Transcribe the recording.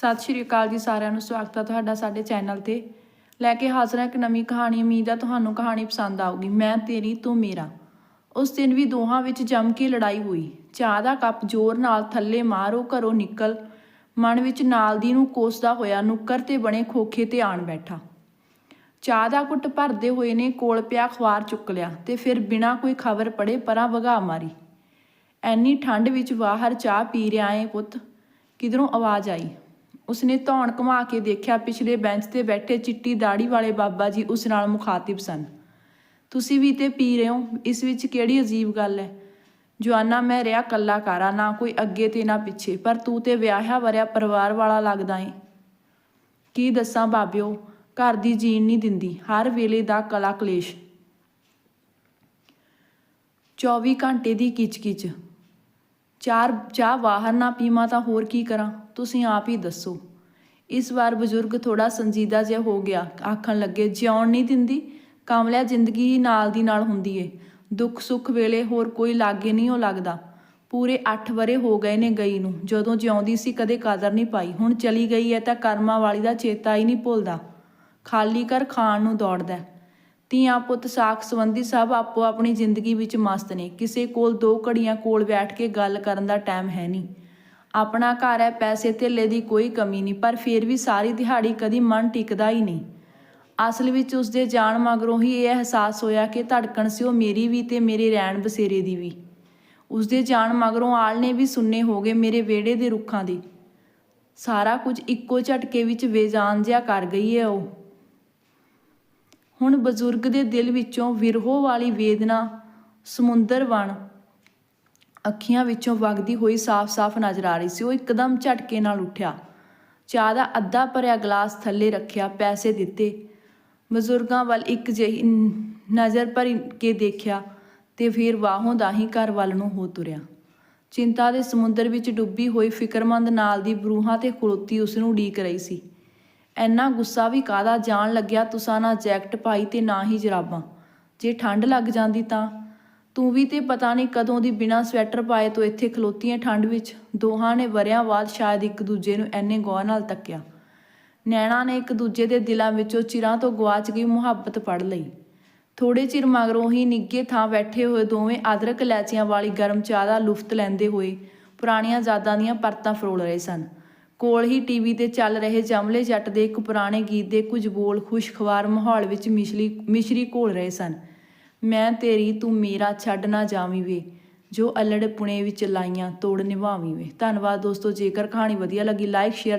ਸਤਿ ਸ਼੍ਰੀ ਅਕਾਲ ਜੀ ਸਾਰਿਆਂ ਨੂੰ, ਸਵਾਗਤ ਹੈ ਤੁਹਾਡਾ ਸਾਡੇ ਚੈਨਲ ਤੇ। ਲੈ ਕੇ ਹਾਜ਼ਰ ਹਾਂ ਇੱਕ ਨਵੀਂ ਕਹਾਣੀ, ਉਮੀਦ ਹੈ ਤੁਹਾਨੂੰ ਕਹਾਣੀ ਪਸੰਦ ਆਊਗੀ, ਮੈਂ ਤੇਰੀ ਤੂੰ ਮੇਰਾ। ਉਸ ਦਿਨ ਵੀ ਦੋਹਾਂ ਵਿੱਚ ਜੰਮ ਕੇ ਲੜਾਈ ਹੋਈ। ਚਾਹ ਦਾ ਕੱਪ ਜ਼ੋਰ ਨਾਲ ਥੱਲੇ ਮਾਰੋ ਘਰੋਂ ਨਿਕਲ, ਮਨ ਵਿੱਚ ਨਾਲ ਦੀ ਨੂੰ ਕੋਸਦਾ ਹੋਇਆ ਨੁੱਕਰ ਤੇ ਬਣੇ ਖੋਖੇ ਤੇ ਆਣ ਬੈਠਾ। ਚਾਹ ਦਾ ਘੁੱਟ ਭਰਦੇ ਹੋਏ ਨੇ ਕੋਲ ਪਿਆ ਅਖਬਾਰ ਚੁੱਕ ਲਿਆ ਤੇ ਫਿਰ ਬਿਨਾਂ ਕੋਈ ਖਬਰ ਪੜੇ ਪਰਾਂ ਵਗਾ ਮਾਰੀ। ਐਨੀ ਠੰਡ ਵਿੱਚ ਬਾਹਰ ਚਾਹ ਪੀ ਰਿਹਾ ਏ ਪੁੱਤ, ਕਿਧਰੋਂ ਆਵਾਜ਼ ਆਈ? ਉਸਨੇ ਧੌਣ ਘੁਮਾ ਕੇ ਦੇਖਿਆ, ਪਿਛਲੇ ਬੈਂਚ ਤੇ ਬੈਠੇ ਚਿੱਟੀ ਦਾੜੀ ਵਾਲੇ ਬਾਬਾ ਜੀ ਉਸ ਨਾਲ ਮੁਖਾਤਿਬ ਸਨ। ਤੁਸੀਂ ਵੀ ਤੇ ਪੀ ਰਹੇ ਹੋ, ਇਸ ਵਿੱਚ ਕਿਹੜੀ ਅਜੀਬ ਗੱਲ ਹੈ? ਜਵਾਨਾ, ਮੈਂ ਰਿਆ ਕੱਲਾ ਕਾਰਾ ਨਾ ਕੋਈ ਅੱਗੇ ਤੇ ਨਾ ਪਿੱਛੇ, ਪਰ ਤੂੰ ਤੇ ਵਿਆਹਿਆ ਵਰਿਆ ਪਰਿਵਾਰ ਵਾਲਾ ਲੱਗਦਾ ਏ। ਕੀ ਦੱਸਾਂ ਬਾਬਿਓ, ਘਰ ਦੀ ਜੀਣ ਨਹੀਂ ਦਿੰਦੀ, ਹਰ ਵੇਲੇ ਦਾ ਕਲਾ ਕਲੇਸ਼। 24 ਘੰਟੇ ਦੀ ਕਿਚ-ਕਿਚ। ਚਾਰ, ਚਾਹ ਬਾਹਰ ਨਾ ਪੀਵਾਂ ਤਾਂ ਹੋਰ ਕੀ ਕਰਾਂ? ਤੁਸੀਂ ਆਪ ਹੀ ਦੱਸੋ। ਇਸ ਵਾਰ ਬਜ਼ੁਰਗ ਥੋੜਾ ਸੰਜੀਦਾ ਜਿਹਾ ਹੋ ਗਿਆ। ਆਖਣ ਲੱਗੇ, ਜਿਉਣ ਨਹੀਂ ਦਿੰਦੀ। ਕਾਮਲਿਆ, ਜ਼ਿੰਦਗੀ ਹੀ ਨਾਲ ਦੀ ਨਾਲ ਹੁੰਦੀ ਏ। ਦੁੱਖ ਸੁੱਖ ਵੇਲੇ ਹੋਰ ਕੋਈ ਲਾਗੇ ਨਹੀਂ ਉਹ ਲੱਗਦਾ। ਪੂਰੇ 8 ਵਰੇ ਹੋ ਗਏ ਨੇ ਗਈ ਨੂੰ। ਜਦੋਂ ਜਿਉਂਦੀ ਸੀ, ਕਦੇ ਕਦਰ ਨਹੀਂ ਪਾਈ। ਹੁਣ ਚਲੀ ਗਈ ਹੈ ਤਾਂ ਕਰਮਾਂ ਵਾਲੀ ਦਾ ਚੇਤਾ ਹੀ ਨਹੀਂ ਭੁੱਲਦਾ। ਖਾਲੀ ਕਰ ਖਾਣ ਨੂੰ ਦੌੜਦਾ ਧੀਆਂ ਪੁੱਤ ਸਾਖ ਸੰਬੰਧੀ ਸਭ ਆਪੋ ਆਪਣੀ ਜ਼ਿੰਦਗੀ ਵਿੱਚ ਮਸਤ ਨੇ। ਕਿਸੇ ਕੋਲ ਦੋ ਘੜੀਆਂ ਕੋਲ ਬੈਠ ਕੇ ਗੱਲ ਕਰਨ ਦਾ ਟਾਈਮ ਹੈ ਨਹੀਂ। ਆਪਣਾ ਘਰ ਹੈ, ਪੈਸੇ ਧੇਲੇ ਦੀ ਕੋਈ ਕਮੀ ਨਹੀਂ, ਪਰ ਫਿਰ ਵੀ ਸਾਰੀ ਦਿਹਾੜੀ ਕਦੀ ਮਨ ਟਿਕਦਾ ਹੀ ਨਹੀਂ। ਅਸਲ ਵਿੱਚ ਉਸਦੇ ਜਾਣ ਮਗਰੋਂ ਹੀ ਇਹ ਅਹਿਸਾਸ ਹੋਇਆ ਕਿ ਧੜਕਣ ਸੀ ਉਹ ਮੇਰੀ ਵੀ ਤੇ ਮੇਰੇ ਰਹਿਣ ਬਸੇਰੇ ਦੀ ਵੀ। ਉਸਦੇ ਜਾਣ ਮਗਰੋਂ ਆਲਣੇ ਵੀ ਸੁੰਨੇ ਹੋ ਗਏ ਮੇਰੇ ਵਿਹੜੇ ਦੇ ਰੁੱਖਾਂ ਦੇ। ਸਾਰਾ ਕੁਝ ਇੱਕੋ ਝਟਕੇ ਵਿੱਚ ਬੇਜਾਨ ਜਿਹਾ ਕਰ ਗਈ ਹੈ ਉਹ। ਹੁਣ ਬਜ਼ੁਰਗ ਦੇ ਦਿਲ ਵਿੱਚੋਂ ਵਿਰਹੋ ਵਾਲੀ ਵੇਦਨਾ ਸਮੁੰਦਰ ਬਣ ਅੱਖੀਆਂ ਵਿੱਚੋਂ ਵਗਦੀ ਹੋਈ ਸਾਫ਼-ਸਾਫ਼ ਨਜ਼ਰ ਆ ਰਹੀ ਸੀ। ਉਹ ਇੱਕਦਮ ਝਟਕੇ ਨਾਲ ਉੱਠਿਆ। ਚਾਹ ਦਾ ਅੱਧਾ ਭਰਿਆ ਗਲਾਸ ਥੱਲੇ ਰੱਖਿਆ, ਪੈਸੇ ਦਿੱਤੇ। ਬਜ਼ੁਰਗਾਂ ਵੱਲ ਇੱਕ ਜਿਹੀ ਨਜ਼ਰ ਭਰ ਕੇ ਦੇਖਿਆ ਤੇ ਫਿਰ ਵਾਹੋਂ ਦਾ ਹੀ ਘਰ ਵੱਲ ਨੂੰ ਹੋ ਤੁਰਿਆ। ਚਿੰਤਾ ਦੇ ਸਮੁੰਦਰ ਵਿੱਚ ਡੁੱਬੀ ਹੋਈ ਫਿਕਰਮੰਦ ਨਾਲ ਦੀ ਬਰੂਹਾਂ ਤੇ ਖਲੋਤੀ ਉਸ ਨੂੰ ਉਡੀਕ ਰਹੀ ਸੀ। ਐਨਾ ਗੁੱਸਾ ਵੀ ਕਾਦਾ ਜਾਣ ਲੱਗਿਆ ਤੁਸਾਂ ਨਾ ਜੈਕਟ ਪਾਈ ਤੇ ਨਾ ਹੀ ਜਰਾਬਾਂ। ਜੇ ਠੰਡ ਲੱਗ ਜਾਂਦੀ ਤਾਂ? ਤੂੰ ਵੀ ਤੇ ਪਤਾ ਨਹੀਂ ਕਦੋਂ ਦੀ ਬਿਨਾਂ ਸਵੈਟਰ ਪਾਏ ਤੋਂ ਇੱਥੇ ਖਲੋਤੀਆਂ ਠੰਡ ਵਿੱਚ, ਦੋਹਾਂ ਨੇ ਵਰਿਆਂ ਬਾਅਦ ਸ਼ਾਇਦ ਇੱਕ ਦੂਜੇ ਨੂੰ ਐਨੇ ਗੌਰ ਨਾਲ ਤੱਕਿਆ। ਨੈਣਾ ਨੇ ਇੱਕ ਦੂਜੇ ਦੇ ਦਿਲਾਂ ਵਿੱਚੋਂ ਚਿਰਾਂ ਤੋਂ ਗਵਾਚ ਗਈ ਮੁਹੱਬਤ ਪੜ ਲਈ। ਥੋੜੇ ਚਿਰ ਮਗਰੋਂ ਹੀ ਨਿੱਗੇ ਥਾਂ ਬੈਠੇ ਹੋਏ ਦੋਵੇਂ ਅਦਰਕ ਲੈਚੀਆਂ ਵਾਲੀ ਗਰਮ ਚਾਹ ਦਾ ਲੁਫਤ ਲੈਂਦੇ ਹੋਏ ਪੁਰਾਣੀਆਂ ਯਾਦਾਂ ਦੀਆਂ ਪਰਤਾਂ ਫਰੋਲ ਰਹੇ ਸਨ। ਕੋਲ ਹੀ ਟੀਵੀ ਤੇ ਚੱਲ ਰਹੇ ਜਮਲੇ ਜੱਟ ਦੇ ਇੱਕ ਪੁਰਾਣੇ ਗੀਤ ਦੇ ਕੁਝ ਬੋਲ ਖੁਸ਼ਖਵਾਰ ਮਾਹੌਲ ਵਿੱਚ ਮਿਸ਼ਲੀ ਮਿਸ਼ਰੀ ਘੋਲ ਰਹੇ ਸਨ। ਮੈਂ ਤੇਰੀ ਤੂੰ ਮੇਰਾ ਛੱਡ ਨਾ ਜਾਵੀਂ ਵੇ, ਜੋ ਅਲੜ ਪੁਣੇ ਵਿੱਚ ਲਾਈਆਂ ਤੋੜ ਨਿਭਾਵੀਂ ਵੇ। ਧੰਨਵਾਦ ਦੋਸਤੋ, ਜੇਕਰ ਕਹਾਣੀ ਵਧੀਆ ਲੱਗੀ ਲਾਈਕ ਸ਼ੇਅਰ